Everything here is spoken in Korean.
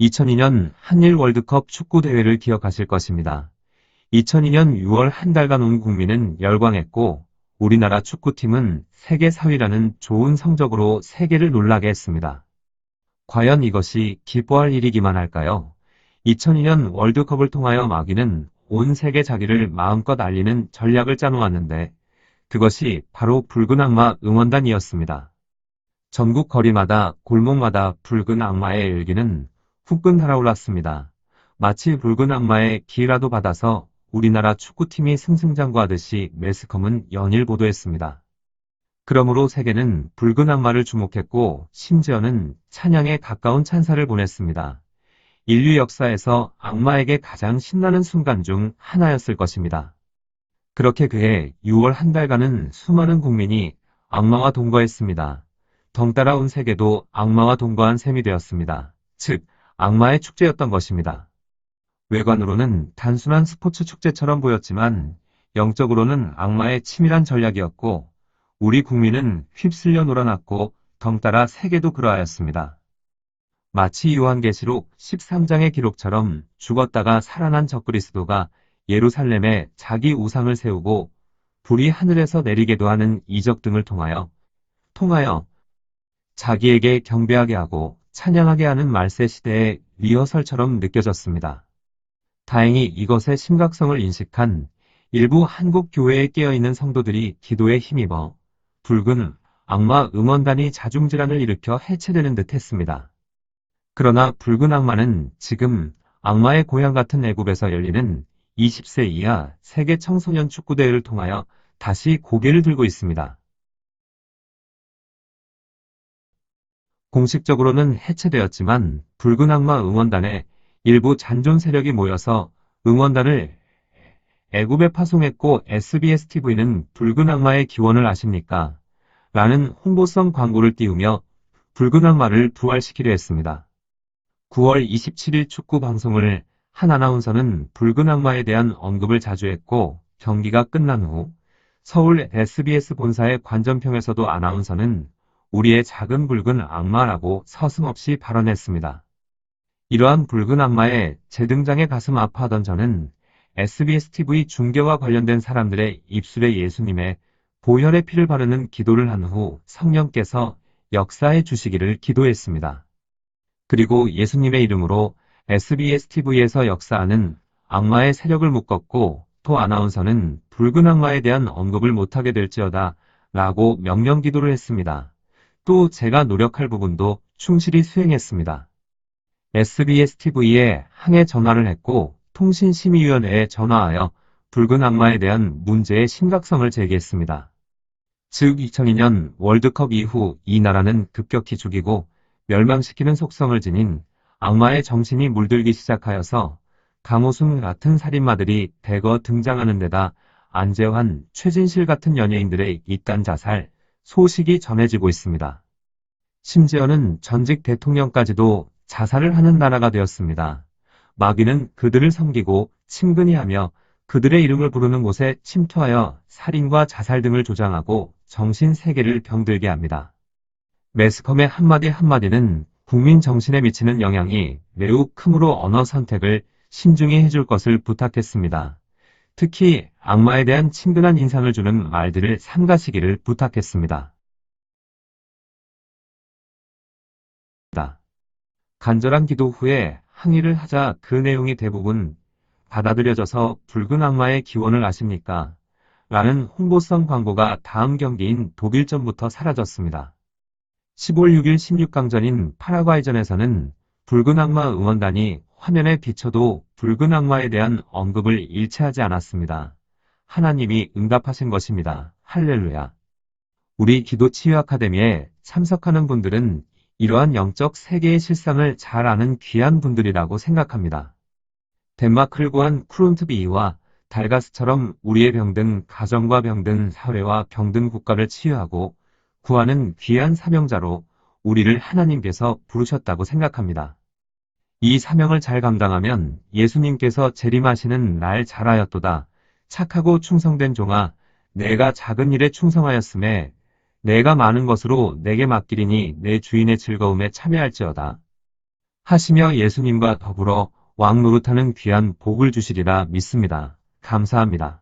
2002년 한일 월드컵 축구 대회를 기억하실 것입니다. 2002년 6월 한 달간 온 국민은 열광했고 우리나라 축구팀은 세계 4위라는 좋은 성적으로 세계를 놀라게 했습니다. 과연 이것이 기뻐할 일이기만 할까요? 2002년 월드컵을 통하여 마귀는 온 세계 자기를 마음껏 알리는 전략을 짜놓았는데 그것이 바로 붉은 악마 응원단이었습니다. 전국 거리마다 골목마다 붉은 악마의 일기는 후끈 달아올랐습니다. 마치 붉은 악마의 기라도 받아서 우리나라 축구팀이 승승장구하듯이 매스컴은 연일 보도했습니다. 그러므로 세계는 붉은 악마를 주목했고 심지어는 찬양에 가까운 찬사를 보냈습니다. 인류 역사에서 악마에게 가장 신나는 순간 중 하나였을 것입니다. 그렇게 그해 6월 한 달간은 수많은 국민이 악마와 동거했습니다. 덩따라 온 세계도 악마와 동거한 셈이 되었습니다. 즉, 악마의 축제였던 것입니다. 외관으로는 단순한 스포츠 축제처럼 보였지만 영적으로는 악마의 치밀한 전략이었고 우리 국민은 휩쓸려 놀아났고 덩따라 세계도 그러하였습니다. 마치 요한계시록 13장의 기록처럼 죽었다가 살아난 적그리스도가 예루살렘에 자기 우상을 세우고 불이 하늘에서 내리게도 하는 이적 등을 통하여 통하여 자기에게 경배하게 하고 찬양하게 하는 말세 시대의 리허설처럼 느껴졌습니다. 다행히 이것의 심각성을 인식한 일부 한국 교회에 깨어있는 성도들이 기도에 힘입어 붉은 악마 응원단이 자중질환을 일으켜 해체되는 듯 했습니다. 그러나 붉은 악마는 지금 악마의 고향 같은 애굽에서 열리는 20세 이하 세계 청소년 축구대회를 통하여 다시 고개를 들고 있습니다. 공식적으로는 해체되었지만 붉은 악마 응원단에 일부 잔존 세력이 모여서 응원단을 애굽에 파송했고 SBS TV는 붉은 악마의 기원을 아십니까? 라는 홍보성 광고를 띄우며 붉은 악마를 부활시키려 했습니다. 9월 27일 축구 방송을 한 아나운서는 붉은 악마에 대한 언급을 자주 했고 경기가 끝난 후 서울 SBS 본사의 관전평에서도 아나운서는 우리의 작은 붉은 악마라고 서슴없이 발언했습니다. 이러한 붉은 악마의 재등장에 가슴 아파하던 저는 SBS TV 중계와 관련된 사람들의 입술에 예수님의 보혈의 피를 바르는 기도를 한 후 성령께서 역사해 주시기를 기도했습니다. 그리고 예수님의 이름으로 SBS TV에서 역사하는 악마의 세력을 묶었고 또 아나운서는 붉은 악마에 대한 언급을 못하게 될지어다 라고 명령 기도를 했습니다. 또 제가 노력할 부분도 충실히 수행했습니다. SBS TV에 항해 전화를 했고 통신심의위원회에 전화하여 붉은 악마에 대한 문제의 심각성을 제기했습니다. 즉 2002년 월드컵 이후 이 나라는 급격히 죽이고 멸망시키는 속성을 지닌 악마의 정신이 물들기 시작하여서 강호순 같은 살인마들이 대거 등장하는 데다 안재환, 최진실 같은 연예인들의 이딴 자살, 소식이 전해지고 있습니다. 심지어는 전직 대통령까지도 자살을 하는 나라가 되었습니다. 마귀는 그들을 섬기고 친근히 하며 그들의 이름을 부르는 곳에 침투하여 살인과 자살 등을 조장하고 정신 세계를 병들게 합니다. 매스컴의 한마디 한마디는 국민 정신에 미치는 영향이 매우 크므로 언어 선택을 신중히 해줄 것을 부탁했습니다. 특히 악마에 대한 친근한 인상을 주는 말들을 삼가시기를 부탁했습니다. 간절한 기도 후에 항의를 하자 그 내용이 대부분 받아들여져서 붉은 악마의 기원을 아십니까? 라는 홍보성 광고가 다음 경기인 독일전부터 사라졌습니다. 15일 6일 16강전인 파라과이전에서는 붉은 악마 응원단이 화면에 비춰도 붉은 악마에 대한 언급을 일치하지 않았습니다. 하나님이 응답하신 것입니다. 할렐루야. 우리 기도 치유 아카데미에 참석하는 분들은 이러한 영적 세계의 실상을 잘 아는 귀한 분들이라고 생각합니다. 덴마크를 구한 크론트비와 달가스처럼 우리의 병든 가정과 병든 사회와 병든 국가를 치유하고 구하는 귀한 사명자로 우리를 하나님께서 부르셨다고 생각합니다. 이 사명을 잘 감당하면 예수님께서 재림하시는 날 잘하였도다. 착하고 충성된 종아, 내가 작은 일에 충성하였음에 내가 많은 것으로 내게 맡기리니 내 주인의 즐거움에 참여할지어다. 하시며 예수님과 더불어 왕 노릇하는 귀한 복을 주시리라 믿습니다. 감사합니다.